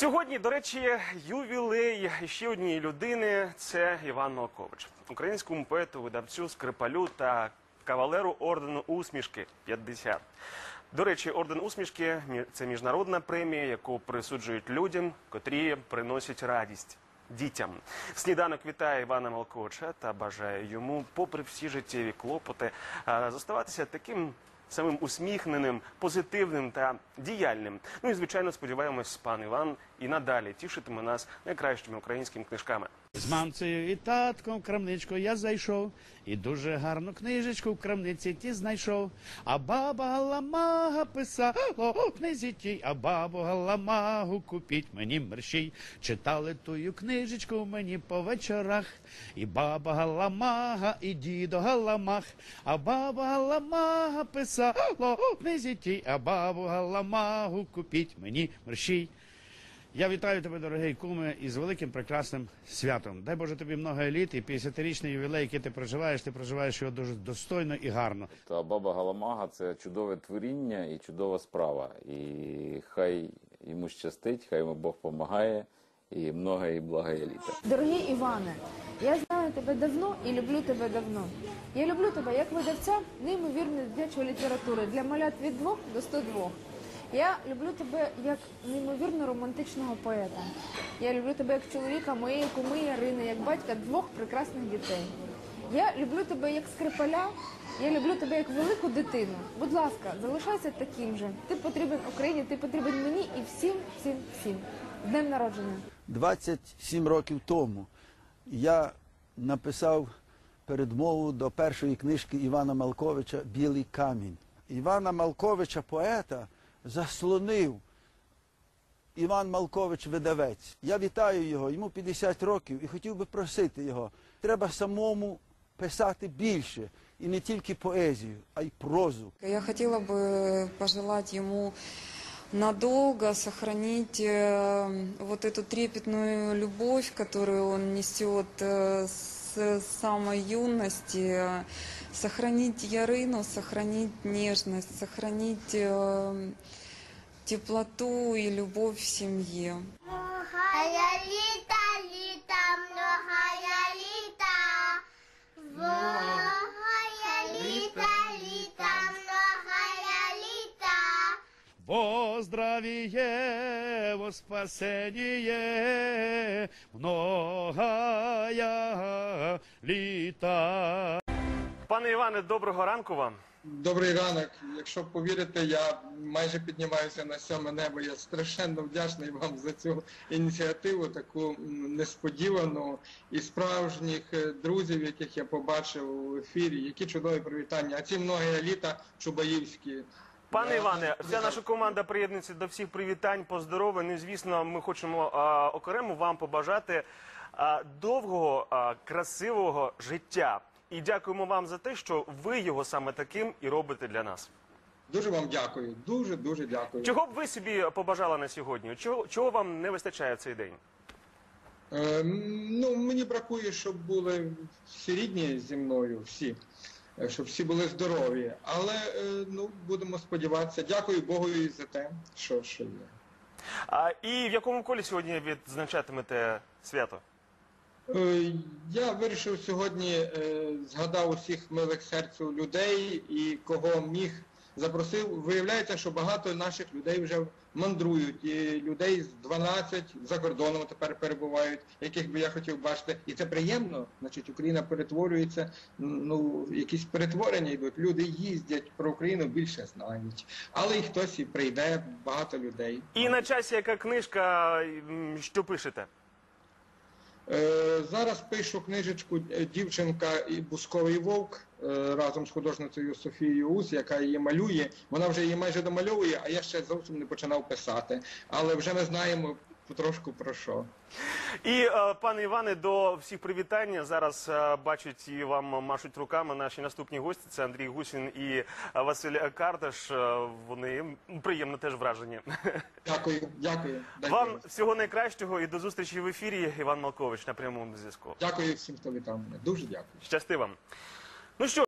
Сьогодні, до речі, ювілей ще однієї людини це Іван Малкович, українському поету, видавцю, скрипалю та кавалеру ордену усмішки 50. До речі, орден усмішки мі- це міжнародна премія, яку присуджують людям, котрі приносять радість. Дітям сніданок вітає Івана Малковича та бажає йому, попри всі життєві клопоти, зоставатися таким самим усміхненим, позитивним та діяльним. Ну і звичайно, сподіваємось, пан Іван і надалі тішитиме нас найкращими українськими книжками. З мамцею і татком в крамничку я зайшов, і дуже гарну книжечку в крамниці ті знайшов. А баба Галамага писала у книзі тій, а бабу Галамагу купіть мені мерщій. Читали тую книжечку мені по вечорах. І баба Галамага, і дідо Галамах. А баба Галамага писала у книзі тій, а бабу Галамагу купіть мені мерщій. Я вітаю тебе, дорогий куме, із великим прекрасним святом. Дай Боже тобі много еліт і 50-річний ювілей, який ти проживаєш, ти проживаєш його дуже достойно і гарно. Та баба Галамага це чудове творіння і чудова справа. І хай йому щастить, хай йому Бог допомагає, і много і блага і літа. Дорогий Іване, я знаю тебе давно і люблю тебе давно. Я люблю тебе як видавця неймовірної дитячої літератури для малят від 2 до 102. Я люблю тебе як неймовірно романтичного поета. Я люблю тебе як чоловіка моєї куми Ярини, як батька двох прекрасних дітей. Я люблю тебе як скрипаля, я люблю тебе як велику дитину. Будь ласка, залишайся таким же. Ти потрібен Україні, ти потрібен мені і всім, всім, всім. З днем народження. 27 років тому я написав передмову до першої книжки Івана Малковича Білий камінь. Івана Малковича, поета, заслонив Іван Малкович видавець. Я вітаю його, йому 50 років і хотів би просити його. Треба самому писати більше. І не тільки поезію, а й прозу. Я хотела бы пожелать ему надолго сохранить э, вот эту трепетную любовь, которую он несет э, с самой юности, сохранить ярину, сохранить нежность, сохранить э, теплоту и любовь в семье. Многая во спасение, многая літа. Пане Іване, доброго ранку вам. Добрий ранок. Якщо повірите, я майже піднімаюся на сьоме небо. Я страшенно вдячний вам за цю ініціативу, таку несподівану і справжніх е, друзів, яких я побачив у ефірі. Які чудові привітання. А ці многі літа Чубаївські. Пане Іване, вся наша команда приєднується до всіх привітань, поздоровлень. І, звісно, ми хочемо а, окремо вам побажати а, довгого, а, красивого життя. І дякуємо вам за те, що ви його саме таким і робите для нас. Дуже вам дякую. Дуже дуже дякую. Чого б ви собі побажали на сьогодні? Чого, чого вам не вистачає в цей день? Е, ну, мені бракує, щоб були всі рідні зі мною, всі. Щоб всі були здорові. Але е, ну, будемо сподіватися. Дякую Богу і за те, що, що є. А, і в якому колі сьогодні відзначатимете свято? Е, Я вирішив сьогодні, е, згадав усіх милих серцю людей і кого міг запросив. Виявляється, що багато наших людей вже мандрують. І людей з 12 за кордоном тепер перебувають, яких би я хотів бачити. І це приємно. Значить, Україна перетворюється. Ну, якісь перетворення йдуть. Люди їздять про Україну більше знають. Але і хтось і прийде, багато людей. І на часі яка книжка, що пишете? Е, Зараз пишу книжечку е, Дівчинка і Бусковий вовк е, разом з художницею Софією Ус, яка її малює. Вона вже її майже домальовує, а я ще зовсім не починав писати. Але вже ми знаємо потрошку про що. І е, пане Іване, до всіх привітання. Зараз е, бачать і вам машуть руками наші наступні гості. Це Андрій Гусін і Василь Карташ. Е, Вони приємно теж вражені. Дякую, дякую. Вам Боже. всього найкращого і до зустрічі в ефірі. Іван Малкович на прямому зв'язку. Дякую всім, хто вітав мене. Дуже дякую. Щасти вам. Ну що?